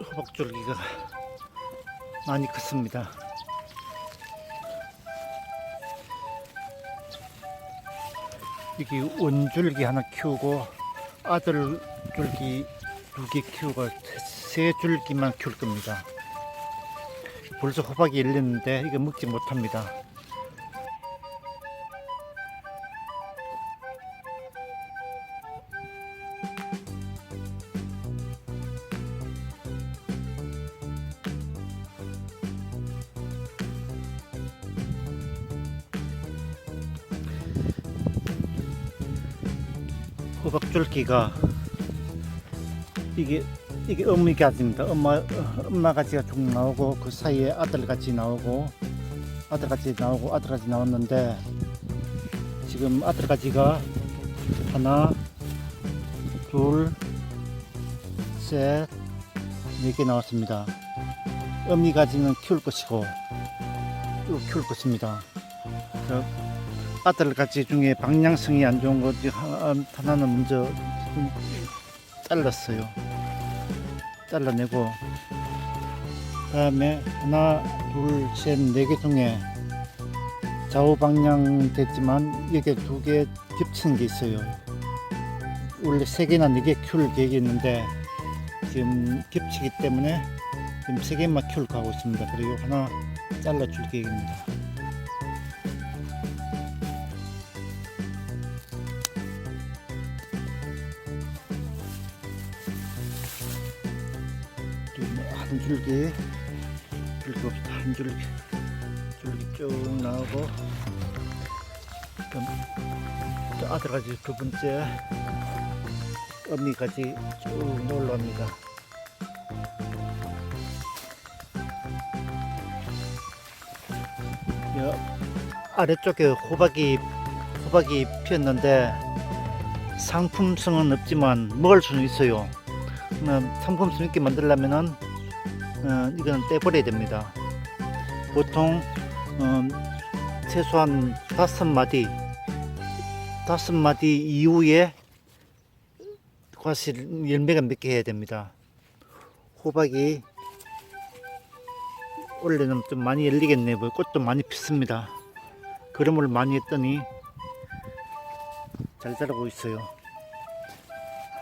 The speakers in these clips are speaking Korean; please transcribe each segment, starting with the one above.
호박줄기가 많이 컸습니다. 여기 원줄기 하나 키우고 아들 줄기 두 개 키우고 세 줄기만 키울 겁니다. 벌써 호박이 열렸는데 이거 먹지 못합니다. 호박줄기가 이게 이게 어미 가지입니다. 엄마 어, 엄마 가지가 쭉 나오고 그 사이에 아들 가지 나오고 아들 가지 나오고 아들 가지 나왔는데 지금 아들 가지가 하나 둘셋네 개 나왔습니다. 어미 가지는 키울 것이고 또 키울 것입니다. 그 아들 가지 중에 방향성이 안 좋은 것중 하나는 먼저 좀 잘랐어요. 잘라내고 그다음에 하나, 둘, 셋, 네개 중에 좌우 방향 됐지만 이게 두 개 겹치는 게 있어요. 원래 세 개나 네개 키울 계획이 있는데 지금 겹치기 때문에 지금 세 개만 키울 하고 있습니다. 그리고 하나 잘라줄 계획입니다. 한 줄기 줄기 없다 한 줄기 줄기 쭉 나오고 또 아들까지 두 번째 어미까지 쭉 올라옵니다. 여 아래쪽에 호박이 호박이 피었는데 상품성은 없지만 먹을 수는 있어요. 어, 상품성 있게 만들려면은 어, 이거는 떼버려야 됩니다. 보통 어, 최소한 다섯 마디 다섯 마디 이후에 과실 열매가 맺게 해야 됩니다. 호박이 원래는 좀 많이 열리겠네요. 뭐 꽃도 많이 피습니다. 그름을 많이 했더니 잘 자라고 있어요.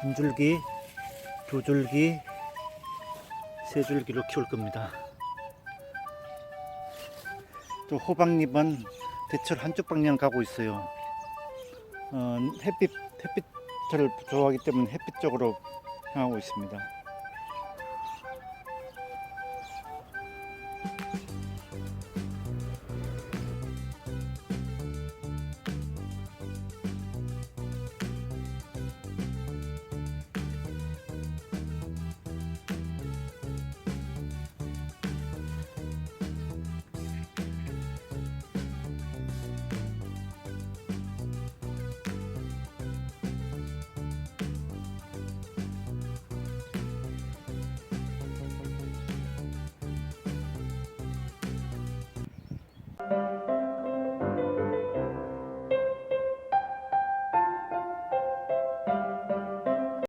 한 줄기, 두 줄기, 세 줄기로 키울 겁니다. 또 호박잎은 대체로 한쪽 방향 가고 있어요. 어, 햇빛 햇빛을 좋아하기 때문에 햇빛 쪽으로 향하고 있습니다.